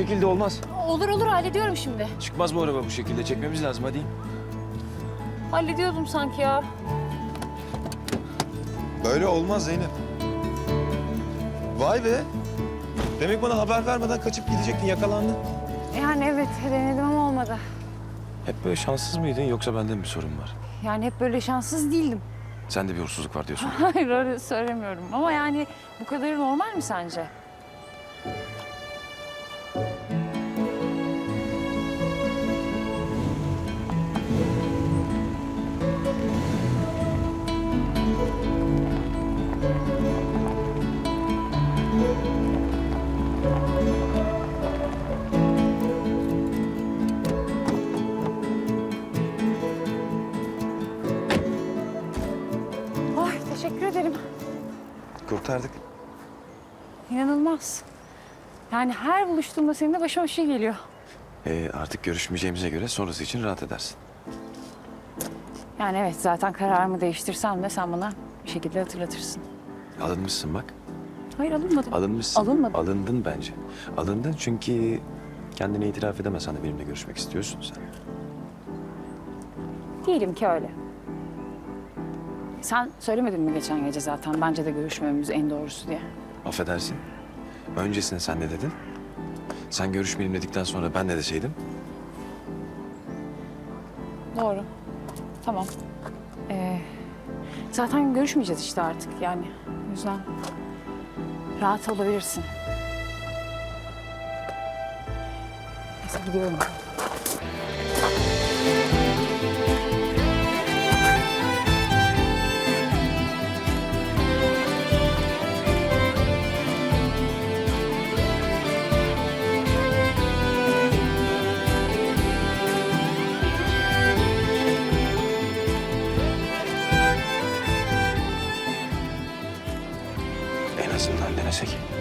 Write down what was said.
şekilde olmaz. Olur olur hallediyorum şimdi. Çıkmaz bu araba bu şekilde. Çekmemiz lazım hadi. Hallediyordum sanki ya. Böyle olmaz Zeynep. Vay be. Demek bana haber vermeden kaçıp gidecektin, yakalandın. Yani evet denedim ama olmadı. Hep böyle şanssız mıydın yoksa bende mi bir sorun var? Yani hep böyle şanssız değildim. Sende bir uğursuzluk var diyorsun. Hayır öyle söylemiyorum ama yani bu kadarı normal mi sence? Kurtardık. İnanılmaz. Yani her buluştuğumda senin de başıma bir şey geliyor. Ee, artık görüşmeyeceğimize göre sonrası için rahat edersin. Yani evet zaten kararımı değiştirsem de sen bana bir şekilde hatırlatırsın. Alınmışsın bak. Hayır alınmadım. Alınmışsın. Alınmadım. Alındın bence. Alındın çünkü kendine itiraf edemesen de benimle görüşmek istiyorsun sen. Değilim ki öyle. Sen söylemedin mi geçen gece zaten bence de görüşmememiz en doğrusu diye. Affedersin. Öncesinde sen ne dedin? Sen görüşmeyelim dedikten sonra ben ne deseydim? Doğru. Tamam. Ee, zaten görüşmeyeceğiz işte artık yani. O yüzden rahat olabilirsin. Neyse gidiyorum. En azından denesek.